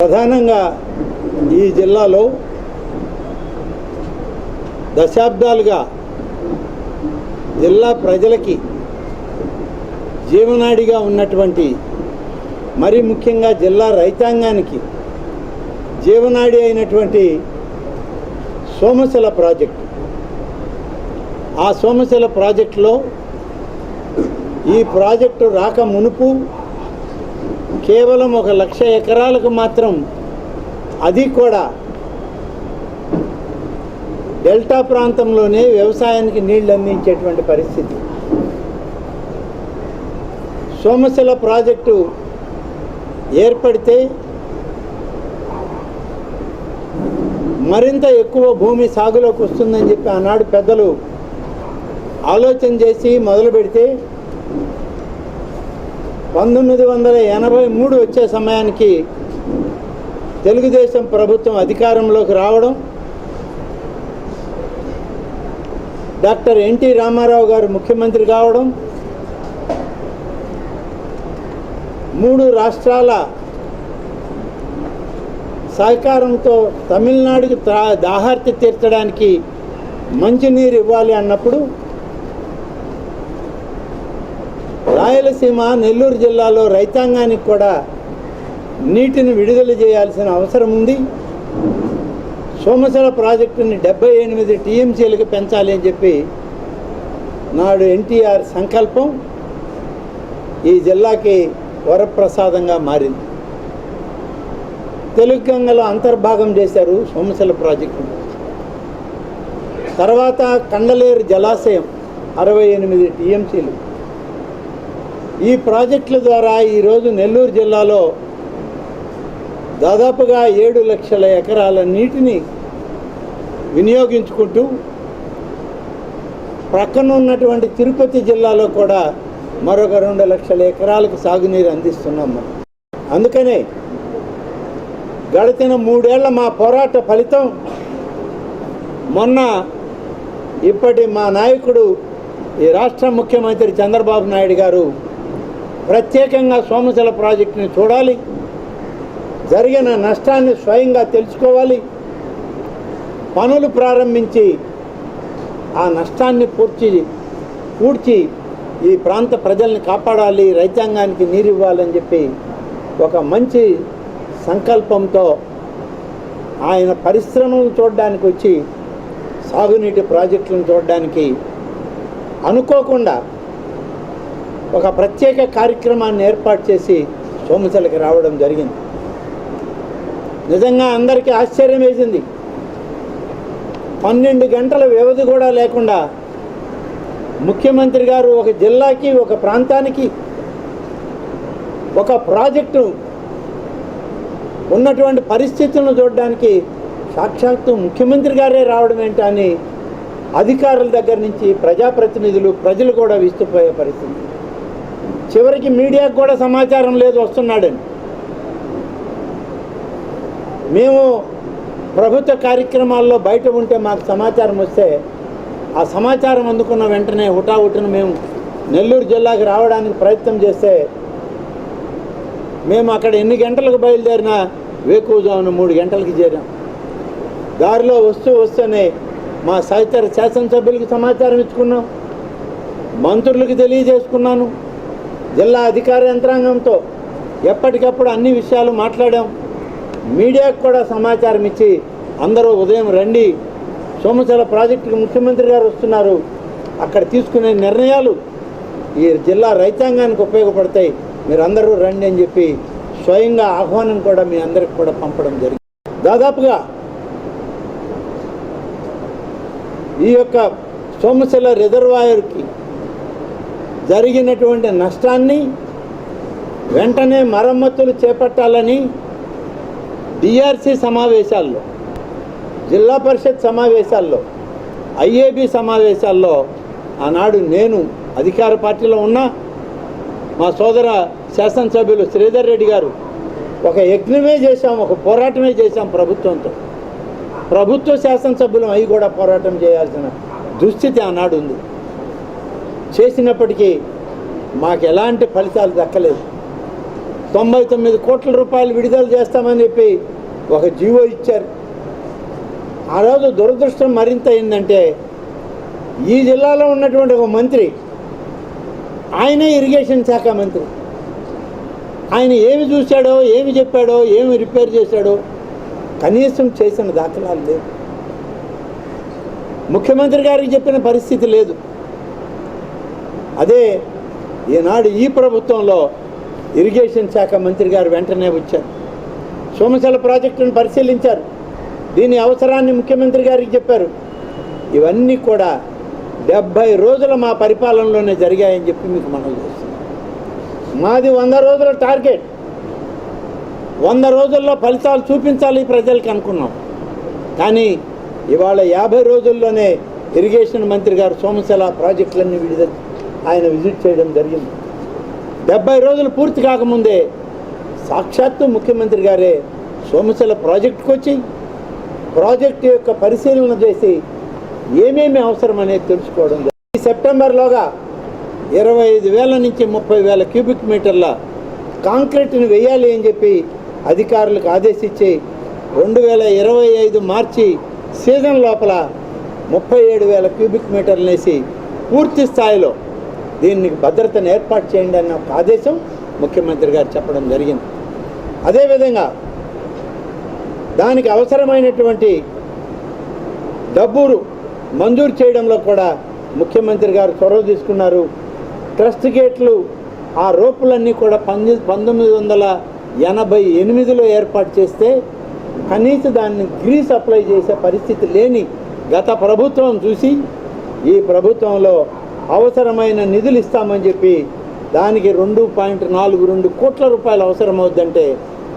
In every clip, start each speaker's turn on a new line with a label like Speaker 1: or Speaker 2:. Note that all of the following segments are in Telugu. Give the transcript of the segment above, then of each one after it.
Speaker 1: ప్రధానంగా ఈ జిల్లాలో దశాబ్దాలుగా జిల్లా ప్రజలకి జీవనాడిగా ఉన్నటువంటి మరి ముఖ్యంగా జిల్లా రైతాంగానికి జీవనాడి అయినటువంటి సోమశిల ప్రాజెక్టు. ఆ సోమశిల ప్రాజెక్టులో ఈ ప్రాజెక్టు రాక మునుపు కేవలం ఒక లక్ష ఎకరాలకు మాత్రం అది కూడా డెల్టా ప్రాంతంలోనే వ్యవసాయానికి నీళ్ళు అందించేటువంటి పరిస్థితి. సోమశిల ప్రాజెక్టు ఏర్పడితే మరింత ఎక్కువ భూమి సాగులోకి వస్తుందని చెప్పి ఆనాడు పెద్దలు ఆలోచన చేసి మొదలు పెడితే పంతొమ్మిది వందల ఎనభై మూడు వచ్చే సమయానికి తెలుగుదేశం ప్రభుత్వం అధికారంలోకి రావడం డాక్టర్ ఎన్టీ రామారావు గారు ముఖ్యమంత్రి కావడం మూడు రాష్ట్రాల సహకారంతో తమిళనాడుకి దాహార్తి తీర్చడానికి మంచినీరు ఇవ్వాలి అన్నప్పుడు రాయలసీమ నెల్లూరు జిల్లాలో రైతాంగానికి కూడా నీటిని విడుదల చేయాల్సిన అవసరం ఉంది. సోమశిల ప్రాజెక్టుని డెబ్బై ఎనిమిది టీఎంసీలకు పెంచాలి అని చెప్పి నాడు ఎన్టీఆర్ సంకల్పం. ఈ జిల్లాకి వరప్రసాదంగా మారింది. తెలుగు గంగలో అంతర్భాగం చేశారు సోమశిల ప్రాజెక్టు. తర్వాత కండలేరు జలాశయం అరవై ఎనిమిది టీఎంసీలు. ఈ ప్రాజెక్టుల ద్వారా ఈరోజు నెల్లూరు జిల్లాలో దాదాపుగా ఏడు లక్షల ఎకరాల నీటిని వినియోగించుకుంటూ ప్రక్కన ఉన్నటువంటి తిరుపతి జిల్లాలో కూడా మరొక రెండు లక్షల ఎకరాలకు సాగునీరు అందిస్తున్నాం మనం. అందుకనే గడిచిన మూడేళ్ళ మా పోరాట ఫలితం మొన్న ఇప్పటి మా నాయకుడు ఈ రాష్ట్ర ముఖ్యమంత్రి చంద్రబాబు నాయుడు గారు ప్రత్యేకంగా సోమశల ప్రాజెక్టుని చూడాలి జరిగిన నష్టాన్ని స్వయంగా తెలుసుకోవాలి పనులు ప్రారంభించి ఆ నష్టాన్ని పూడ్చి పూడ్చి ఈ ప్రాంత ప్రజల్ని కాపాడాలి రైతాంగానికి నీరు ఇవ్వాలని చెప్పి ఒక మంచి సంకల్పంతో ఆయన పరిశ్రమలు చూడడానికి వచ్చి సాగునీటి ప్రాజెక్టులను చూడడానికి అనుకోకుండా ఒక ప్రత్యేక కార్యక్రమాన్ని ఏర్పాటు చేసి సోమసలకి రావడం జరిగింది. నిజంగా అందరికీ ఆశ్చర్యం వేసింది పన్నెండు గంటల వ్యవధి కూడా లేకుండా ముఖ్యమంత్రి గారు ఒక జిల్లాకి ఒక ప్రాంతానికి ఒక ప్రాజెక్టు ఉన్నటువంటి పరిస్థితులను చూడడానికి సాక్షాత్తు ముఖ్యమంత్రి గారే రావడం ఏంటని అధికారుల దగ్గర నుంచి ప్రజాప్రతినిధులు ప్రజలు కూడా విస్తుపోయే పరిస్థితి. చివరికి మీడియాకు కూడా సమాచారం లేదు వస్తున్నాడని. మేము ప్రభుత్వ కార్యక్రమాల్లో బయట ఉంటే మాకు సమాచారం వస్తే ఆ సమాచారం అందుకున్న వెంటనే హుటాహుటిన మేము నెల్లూరు జిల్లాకి రావడానికి ప్రయత్నం చేస్తే మేము అక్కడ ఎన్ని గంటలకు బయలుదేరినా వేకువజామున మూడు గంటలకి చేరాం. దారిలో వస్తూ వస్తూనే మా సహచర శాసనసభ్యులకు సమాచారం ఇచ్చుకున్నాం. మంత్రులకు తెలియజేసుకున్నాను. జిల్లా అధికార యంత్రాంగంతో ఎప్పటికప్పుడు అన్ని విషయాలు మాట్లాడాం. మీడియాకు కూడా సమాచారం ఇచ్చి అందరూ ఉదయం రండి సోమశాల ప్రాజెక్టుకి ముఖ్యమంత్రి గారు వస్తున్నారు. అక్కడ తీసుకునే నిర్ణయాలు ఈ జిల్లా రైతాంగానికి ఉపయోగపడతాయి. మీరు అందరూ రండి అని చెప్పి స్వయంగా ఆహ్వానం కూడా మీ అందరికి కూడా పంపడం జరిగింది. దాదాపుగా ఈ యొక్క సోమశిల రిజర్వాయర్కి జరిగినటువంటి నష్టాన్ని వెంటనే మరమ్మతులు చేపట్టాలని డిఆర్సి సమావేశాల్లో జిల్లా పరిషత్ సమావేశాల్లో ఐఏబి సమావేశాల్లో ఆనాడు నేను అధికార పార్టీలో ఉన్నా మా సోదర శాసనసభ్యులు శ్రీధర్ రెడ్డి గారు ఒక యజ్ఞమే చేశాం ఒక పోరాటమే చేశాం ప్రభుత్వంతో. ప్రభుత్వ శాసనసభ్యులం అవి కూడా పోరాటం చేయాల్సిన దుస్థితి ఆనాడు ఉంది. చేసినప్పటికీ మాకు ఎలాంటి ఫలితాలు దక్కలేదు. తొంభై తొమ్మిది కోట్ల రూపాయలు విడుదల చేస్తామని చెప్పి ఒక జీవో ఇచ్చారు. ఆ రోజు దురదృష్టం మరింత అయిందంటే ఈ జిల్లాలో ఉన్నటువంటి ఒక మంత్రి ఆయనే ఇరిగేషన్ శాఖ మంత్రి. ఆయన ఏమి చూశాడో ఏమి చెప్పాడో ఏమి రిపేర్ చేశాడో కనీసం చేసిన దాఖలాలు లేవు. ముఖ్యమంత్రి గారికి చెప్పిన పరిస్థితి లేదు. అదే ఈనాడు ఈ ప్రభుత్వంలో ఇరిగేషన్ శాఖ మంత్రి గారు వెంటనే వచ్చారు. సోమశల ప్రాజెక్టును పరిశీలించారు. దీని అవసరాన్ని ముఖ్యమంత్రి గారికి చెప్పారు. ఇవన్నీ కూడా డెబ్భై రోజులు మా పరిపాలనలోనే జరిగాయని చెప్పి మీకు మనం చేస్తున్నాం. మాది వంద రోజుల టార్గెట్. వంద రోజుల్లో ఫలితాలు చూపించాలి ప్రజలకి అనుకున్నాం. కానీ ఇవాళ యాభై రోజుల్లోనే ఇరిగేషన్ మంత్రి గారు సోమశల ప్రాజెక్టులన్నీ విడుదల ఆయన విజిట్ చేయడం జరిగింది. డెబ్బై రోజులు పూర్తి కాకముందే సాక్షాత్తు ముఖ్యమంత్రి గారే సోమశల ప్రాజెక్టుకు వచ్చి ప్రాజెక్టు యొక్క పరిశీలన చేసి ఏమేమి అవసరం అనేది తెలుసుకోవడం ఈ సెప్టెంబర్లోగా ఇరవై ఐదు వేల నుంచి ముప్పై వేల క్యూబిక్ మీటర్ల కాంక్రీట్ని వేయాలి అని చెప్పి అధికారులకు ఆదేశించి రెండు వేల ఇరవై ఐదు మార్చి సీజన్ లోపల ముప్పై ఏడు వేల క్యూబిక్ మీటర్లు వేసి పూర్తి స్థాయిలో దీనికి భద్రతను ఏర్పాటు చేయండి అన్న ఒక ఆదేశం ముఖ్యమంత్రి గారు చెప్పడం జరిగింది. అదేవిధంగా దానికి అవసరమైనటువంటి డబ్బులు మంజూరు చేయడంలో కూడా ముఖ్యమంత్రి గారు చొరవ తీసుకున్నారు. ట్రస్ట్ గేట్లు ఆ రోపులన్నీ కూడా పంది పంతొమ్మిది వందల ఎనభై ఎనిమిదిలో ఏర్పాటు చేస్తే కనీసం దాన్ని గ్రీస్ అప్లై చేసే పరిస్థితి లేని గత ప్రభుత్వం చూసి ఈ ప్రభుత్వంలో అవసరమైన నిధులు ఇస్తామని చెప్పి దానికి రెండు పాయింట్ నాలుగు రెండు కోట్ల రూపాయలు అవసరమవుద్దంటే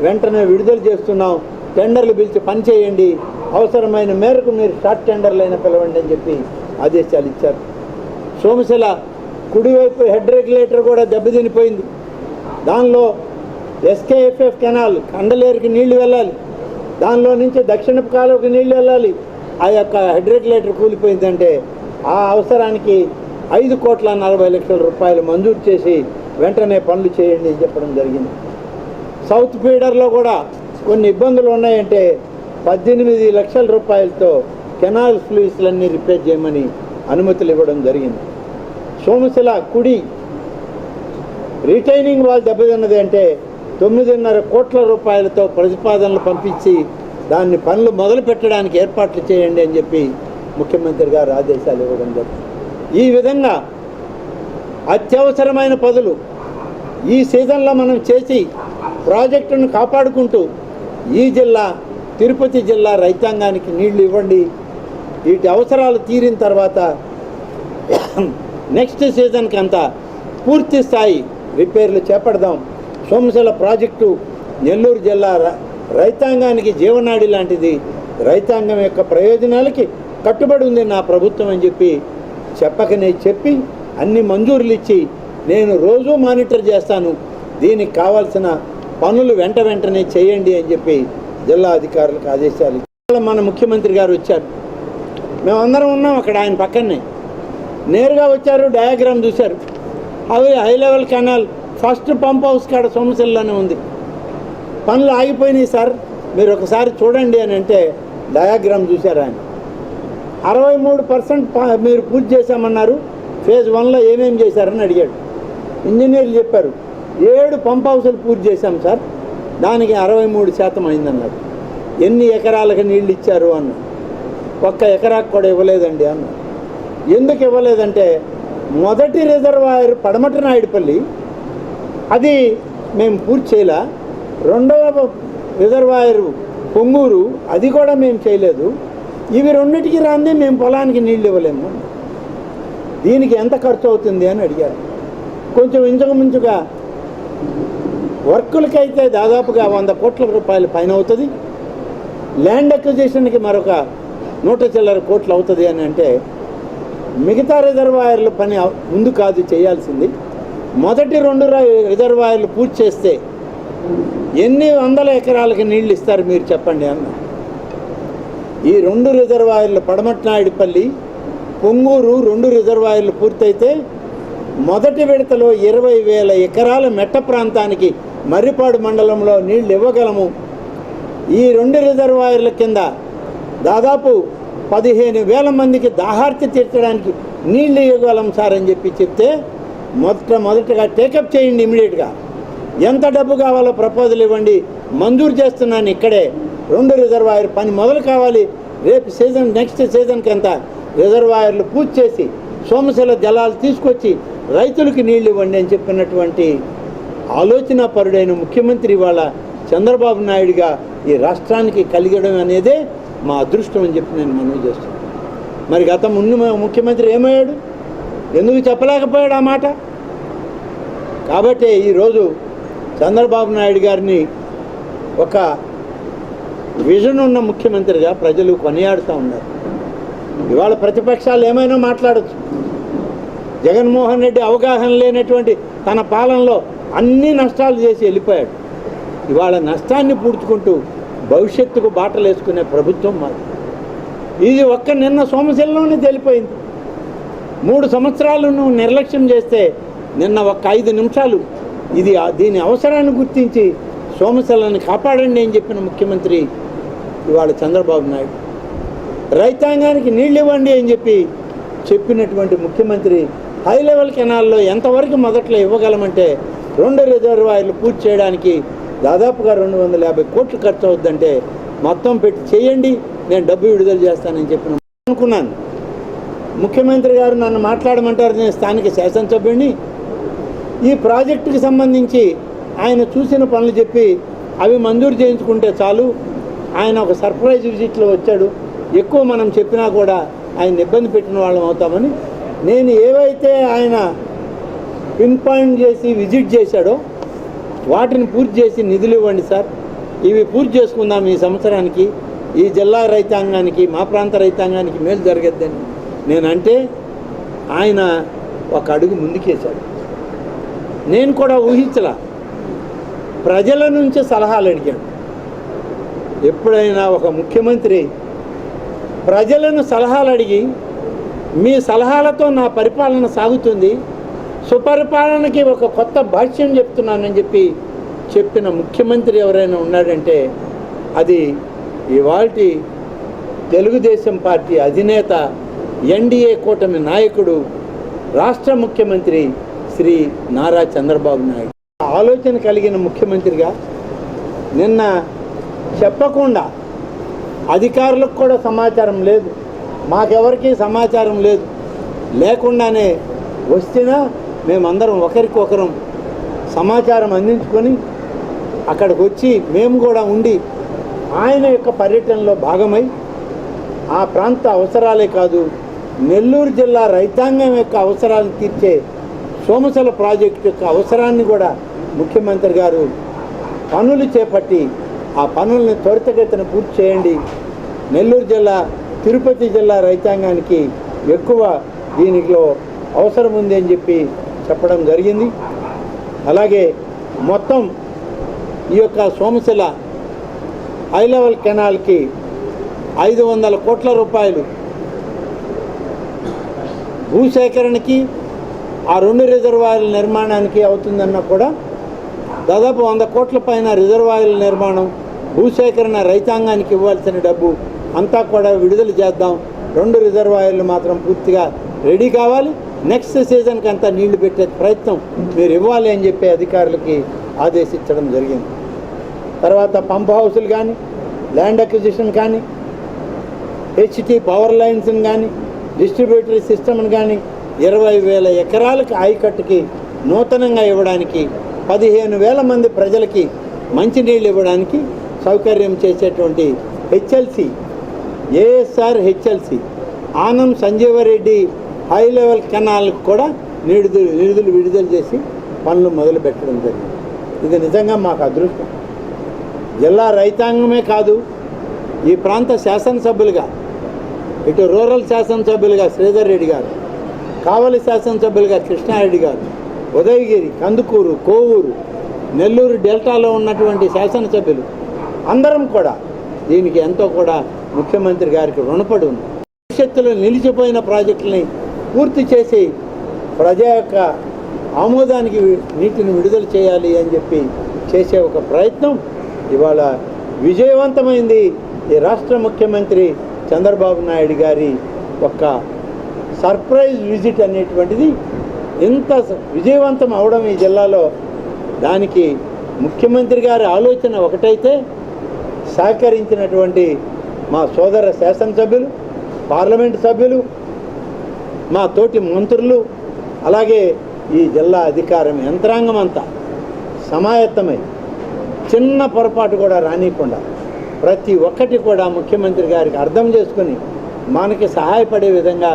Speaker 1: వెంటనే విడుదల చేస్తున్నాం. టెండర్లు పిలిచి పని చేయండి. అవసరమైన మేరకు మీరు షార్ట్ టెండర్లు అయినా పిలవండి అని చెప్పి ఆదేశాలు ఇచ్చారు. సోమశిల కుడివైపు హెడ్ రెగ్యులేటర్ కూడా దెబ్బతినిపోయింది. దానిలో ఎస్కేఎఫ్ఎఫ్ కెనాల్ కండలేరుకి నీళ్ళు వెళ్ళాలి. దానిలో నుంచి దక్షిణపు కాలువకి నీళ్ళు వెళ్ళాలి. ఆ యొక్క హెడ్ రెగ్యులేటర్ కూలిపోయిందంటే ఆ అవసరానికి ఐదు కోట్ల నలభై లక్షల రూపాయలు మంజూరు చేసి వెంటనే పనులు చేయండి అని చెప్పడం జరిగింది. సౌత్ ఫీడర్లో కూడా కొన్ని ఇబ్బందులు ఉన్నాయంటే పద్దెనిమిది లక్షల రూపాయలతో కెనాల్ ఫ్లూయిస్లన్నీ రిపేర్ చేయమని అనుమతులు ఇవ్వడం జరిగింది. సోమశిల కుడి రిటైనింగ్ వాల్ దెబ్బతిన్నది అంటే తొమ్మిదిన్నర కోట్ల రూపాయలతో ప్రతిపాదనలు పంపించి దాన్ని పనులు మొదలు పెట్టడానికి ఏర్పాట్లు చేయండి అని చెప్పి ముఖ్యమంత్రి గారు ఆదేశాలు ఇవ్వడం జరిగింది. ఈ విధంగా అత్యవసరమైన పదులు ఈ సీజన్లో మనం చేసి ప్రాజెక్టును కాపాడుకుంటూ ఈ జిల్లా తిరుపతి జిల్లా రైతాంగానికి నీళ్ళు ఇవ్వండి. వీటి అవసరాలు తీరిన తర్వాత నెక్స్ట్ సీజన్కి అంతా పూర్తి స్థాయి రిపేర్లు చేపడదాం. సోమశిల ప్రాజెక్టు నెల్లూరు జిల్లా రైతాంగానికి జీవనాడి లాంటిది. రైతాంగం యొక్క ప్రయోజనాలకి కట్టుబడి ఉంది నా ప్రభుత్వం అని చెప్పి చెప్పకనే చెప్పి అన్ని మంజూరులు ఇచ్చి నేను రోజూ మానిటర్ చేస్తాను. దీనికి కావాల్సిన పనులు వెంట వెంటనే చేయండి అని చెప్పి జిల్లా అధికారులకు ఆదేశాలు మన ముఖ్యమంత్రి గారు వచ్చారు. మేమందరం ఉన్నాం అక్కడ ఆయన పక్కనే. నేరుగా వచ్చారు డయాగ్రామ్ చూశారు. అవి high level canal first pump house కాడ సోమశిలలోనే ఉంది. పనులు ఆగిపోయినాయి సార్ మీరు ఒకసారి చూడండి అని అంటే డయాగ్రామ్ చూశారు ఆయన. అరవై మూడు పర్సెంట్ మీరు పూర్తి చేశామన్నారు ఫేజ్ వన్లో ఏమేమి చేశారని అడిగాడు. ఇంజనీర్లు చెప్పారు ఏడు పంప్ హౌసులు పూర్తి చేశాం సార్. దానికి అరవై మూడు శాతం అయిందన్నారు. ఎన్ని ఎకరాలకు నీళ్ళు ఇచ్చారు అన్న. ఒక్క ఎకరాకు కూడా ఇవ్వలేదండి అన్న. ఎందుకు ఇవ్వలేదంటే మొదటి రిజర్వాయర్ పడమటి నాయుడుపల్లి అది మేము పూర్తి చేయలే. రెండవ రిజర్వాయర్ పొంగూరు అది కూడా మేము చేయలేదు. ఇవి రెండింటికి రాంది మేము పొలానికి నీళ్ళు ఇవ్వలేము దీనికి ఎంత ఖర్చు అవుతుంది అని అడిగారు. కొంచెం ఇంచుమించుగా వర్కులకైతే దాదాపుగా వంద కోట్ల రూపాయలు పైన అవుతుంది. ల్యాండ్ అక్విజిషన్కి మరొక నూట చిల్లర కోట్లు అవుతుంది అని అంటే మిగతా రిజర్వాయర్ల పని ముందు కాదు చేయాల్సింది. మొదటి రెండు రిజర్వాయర్లు పూర్తి చేస్తే ఎన్ని వందల ఎకరాలకి నీళ్ళు ఇస్తారు మీరు చెప్పండి అన్న. ఈ రెండు రిజర్వాయర్లు పడమట్నాయుడిపల్లి పొంగూరు రెండు రిజర్వాయర్లు పూర్తయితే మొదటి విడతలో ఇరవై వేల ఎకరాల మెట్ట ప్రాంతానికి మర్రిపాడు మండలంలో నీళ్ళు ఇవ్వగలము. ఈ రెండు రిజర్వాయర్ల కింద దాదాపు పదిహేను వేల మందికి దాహార్తి తీర్చడానికి నీళ్ళు ఇవ్వగలం సార్ అని చెప్పి చెప్తే మొదట మొదటగా టేకప్ చేయండి ఇమీడియట్గా ఎంత డబ్బు కావాలో ప్రపోజల్ ఇవ్వండి. మంజూరు చేస్తున్నాను ఇక్కడే. రెండు రిజర్వాయర్ పని మొదలు కావాలి. రేపు సీజన్ నెక్స్ట్ సీజన్కి ఎంత రిజర్వాయర్లు పూర్తి చేసి సోమశిల జలాలు తీసుకొచ్చి రైతులకు నీళ్ళు ఇవ్వండి అని చెప్పినటువంటి ఆలోచన పరుడైన ముఖ్యమంత్రి ఇవాళ చంద్రబాబు నాయుడుగా ఈ రాష్ట్రానికి కలిగడం అనేదే మా అదృష్టం అని చెప్పి నేను మనవి చేస్తున్నాను. మరి గత ముందు ముఖ్యమంత్రి ఏమయ్యాడు? ఎందుకు చెప్పలేకపోయాడు ఆ మాట? కాబట్టి ఈరోజు చంద్రబాబు నాయుడు గారిని ఒక విజన్ ఉన్న ముఖ్యమంత్రిగా ప్రజలు కొనియాడుతూ ఉన్నారు. ఇవాళ ప్రతిపక్షాలు ఏమైనా మాట్లాడచ్చు. జగన్మోహన్ రెడ్డి అవగాహన లేనటువంటి తన పాలనలో అన్ని నష్టాలు చేసి వెళ్ళిపోయాడు. ఇవాళ నష్టాన్ని పూడ్చుకుంటూ భవిష్యత్తుకు బాటలు వేసుకునే ప్రభుత్వం మాది. ఇది ఒక్క నిన్న సోమశిలలోనే తెలిపోయింది. మూడు సంవత్సరాలు నువ్వు నిర్లక్ష్యం చేస్తే నిన్న ఒక్క ఐదు నిమిషాలు. ఇది ఆ- దీని అవసరాన్ని గుర్తించి సోమశిలని కాపాడండి అని చెప్పిన ముఖ్యమంత్రి ఇవాళ చంద్రబాబు నాయుడు. రైతాంగానికి నీళ్ళు ఇవ్వండి అని చెప్పి చెప్పినటువంటి ముఖ్యమంత్రి హై లెవెల్ కెనాల్లో ఎంతవరకు మొదట్లో ఇవ్వగలమంటే రెండు రిజర్వాయర్లు పూర్తి చేయడానికి దాదాపుగా రెండు వందల యాభై కోట్లు ఖర్చు అవుద్దంటే మొత్తం పెట్టి చేయండి నేను డబ్బు విడుదల చేస్తానని చెప్పిన అనుకున్నాను. ముఖ్యమంత్రి గారు నన్ను మాట్లాడమంటారు నేను స్థానిక శాసనసభ్యుడిని. ఈ ప్రాజెక్టుకి సంబంధించి ఆయన చూసిన పనులు చెప్పి అవి మంజూరు చేయించుకుంటే చాలు. ఆయన ఒక సర్ప్రైజ్ విజిట్లో వచ్చాడు. ఎక్కువ మనం చెప్పినా కూడా ఆయన ఇబ్బంది పెట్టిన వాళ్ళం అవుతామని. నేను ఏవైతే ఆయన పిన్ పాయింట్ చేసి విజిట్ చేశాడో వాటిని పూర్తి చేసి నిధులు ఇవ్వండి సార్. ఇవి పూర్తి చేసుకుందాం ఈ సంవత్సరానికి. ఈ జిల్లా రైతాంగానికి మా ప్రాంత రైతాంగానికి మేలు జరగద్దని నేనంటే ఆయన ఒక అడుగు ముందుకేశాడు. నేను కూడా ఊహించలా. ప్రజల నుంచి సలహాలు అడిగాను ఎప్పుడైనా ఒక ముఖ్యమంత్రి ప్రజలను సలహాలు అడిగి మీ సలహాలతో నా పరిపాలన సాగుతుంది. సుపరిపాలనకి ఒక కొత్త భాష్యం చెప్తున్నానని చెప్పి చెప్పిన ముఖ్యమంత్రి ఎవరైనా ఉన్నాడంటే అది ఇవాళ తెలుగుదేశం పార్టీ అధినేత ఎన్డీఏ కూటమి నాయకుడు రాష్ట్ర ముఖ్యమంత్రి శ్రీ నారా చంద్రబాబు నాయుడు. ఆలోచన కలిగిన ముఖ్యమంత్రిగా నిన్న చెప్పకుండా అధికారులకు కూడా సమాచారం లేదు. మాకెవరికి సమాచారం లేదు. లేకుండానే వస్తేనా మేమందరం ఒకరికొకరం సమాచారం అందించుకొని అక్కడికి వచ్చి మేము కూడా ఉండి ఆయన యొక్క పర్యటనలో భాగమై ఆ ప్రాంత అవసరాలే కాదు నెల్లూరు జిల్లా రైతాంగం యొక్క అవసరాలను తీర్చే సోమసల ప్రాజెక్టు యొక్క అవసరాన్ని కూడా ముఖ్యమంత్రి గారు పనులు చేపట్టి ఆ పనుల్ని త్వరితగతిన పూర్తి చేయండి. నెల్లూరు జిల్లా తిరుపతి జిల్లా రైతాంగానికి ఎక్కువ దీనిలో అవసరం ఉంది అని చెప్పి చెప్పడం జరిగింది. అలాగే మొత్తం ఈ యొక్క సోమశిల హై లెవెల్ కెనాల్కి ఐదు వందల కోట్ల రూపాయలు భూసేకరణకి ఆ రెండు రిజర్వాయర్ల నిర్మాణానికి అవుతుందన్న కూడా దాదాపు వంద కోట్ల పైన రిజర్వాయర్ల నిర్మాణం భూసేకరణ రైతాంగానికి ఇవ్వాల్సిన డబ్బు అంతా కూడా విడుదల చేద్దాం. రెండు రిజర్వాయర్లు మాత్రం పూర్తిగా రెడీ కావాలి. నెక్స్ట్ సీజన్కి అంతా నీళ్ళు పెట్టే ప్రయత్నం మీరు ఇవ్వాలి అని చెప్పి అధికారులకి ఆదేశించడం జరిగింది. తర్వాత పంప్ హౌసులు కానీ ల్యాండ్ అక్విజిషన్ కానీ హెచ్టి పవర్ లైన్స్ని కానీ డిస్ట్రిబ్యూటరీ సిస్టమ్ని కానీ ఇరవై వేల ఎకరాలకు ఆయకట్టుకి నూతనంగా ఇవ్వడానికి పదిహేను వేల మంది ప్రజలకి మంచినీళ్ళు ఇవ్వడానికి సౌకర్యం చేసేటువంటి HLC ASR HLC Anam Sanjeevareddy high level కెనాల్కి కూడా నిడుదల నిధులు విడుదల చేసి పనులు మొదలు పెట్టడం జరిగింది. ఇది నిజంగా మాకు అదృష్టం. జిల్లా రైతాంగమే కాదు ఈ ప్రాంత శాసనసభ్యులుగా ఇటు రూరల్ శాసనసభ్యులుగా శ్రీధర్ రెడ్డి గారు కావలి శాసనసభ్యులుగా కృష్ణారెడ్డి గారు ఉదయగిరి కందుకూరు కోవూరు నెల్లూరు డెల్టాలో ఉన్నటువంటి శాసనసభ్యులు అందరం కూడా దీనికి ఎంతో కూడా ముఖ్యమంత్రి గారికి రుణపడి ఉంది భవిష్యత్తులో నిలిచిపోయిన ప్రాజెక్టులని పూర్తి చేసి ప్రజా యొక్క ఆమోదానికి నీటిని విడుదల చేయాలి అని చెప్పి చేసే ఒక ప్రయత్నం ఇవాళ విజయవంతమైంది ఈ రాష్ట్ర ముఖ్యమంత్రి చంద్రబాబు నాయుడు గారి ఒక సర్ప్రైజ్ విజిట్ అనేటువంటిది ఎంత విజయవంతం అవడం ఈ జిల్లాలో దానికి ముఖ్యమంత్రి గారి ఆలోచన ఒకటైతే సహకరించినటువంటి మా సోదర శాసనసభ్యులు పార్లమెంటు సభ్యులు మా తోటి మంత్రులు అలాగే ఈ జిల్లా అధికారం యంత్రాంగం అంతా సమాయత్తమై చిన్న పొరపాటు కూడా రానియకుండా ప్రతి ఒక్కటి కూడా ముఖ్యమంత్రి గారికి అర్థం చేసుకుని మనకి సహాయపడే విధంగా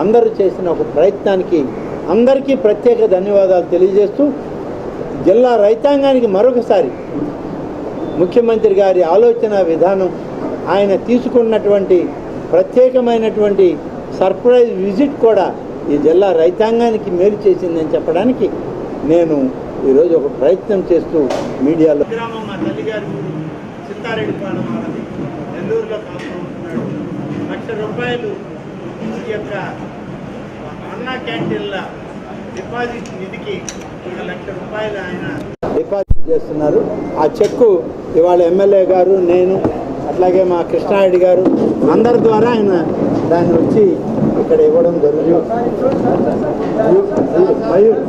Speaker 1: అందరూ చేసిన ఒక ప్రయత్నానికి అందరికీ ప్రత్యేక ధన్యవాదాలు తెలియజేస్తూ జిల్లా రైతాంగానికి మరొకసారి ముఖ్యమంత్రి గారి ఆలోచన విధానం ఆయన తీసుకున్నటువంటి ప్రత్యేకమైనటువంటి సర్ప్రైజ్ విజిట్ కూడా ఈ జిల్లా రైతాంగానికి మేలు చేసిందని చెప్పడానికి నేను ఈరోజు ఒక ప్రయత్నం చేస్తూ మీడియాలో మా వాళ్ళది. నెల్లూరులో లక్ష రూపాయలు ఈ యొక్క అన్నా క్యాంటీన్ల డిపాజిట్ నిధికి ఒక లక్ష రూపాయలు ఆయన డిపాజిట్ చేస్తున్నారు. ఆ చెక్కు ఇవాళ ఎమ్మెల్యే గారు నేను అట్లాగే మా కృష్ణారెడ్డి గారు అందరి ద్వారా ఆయన దాన్ని వచ్చి ఇక్కడ ఇవ్వడం జరుగుతుంది. మయూర్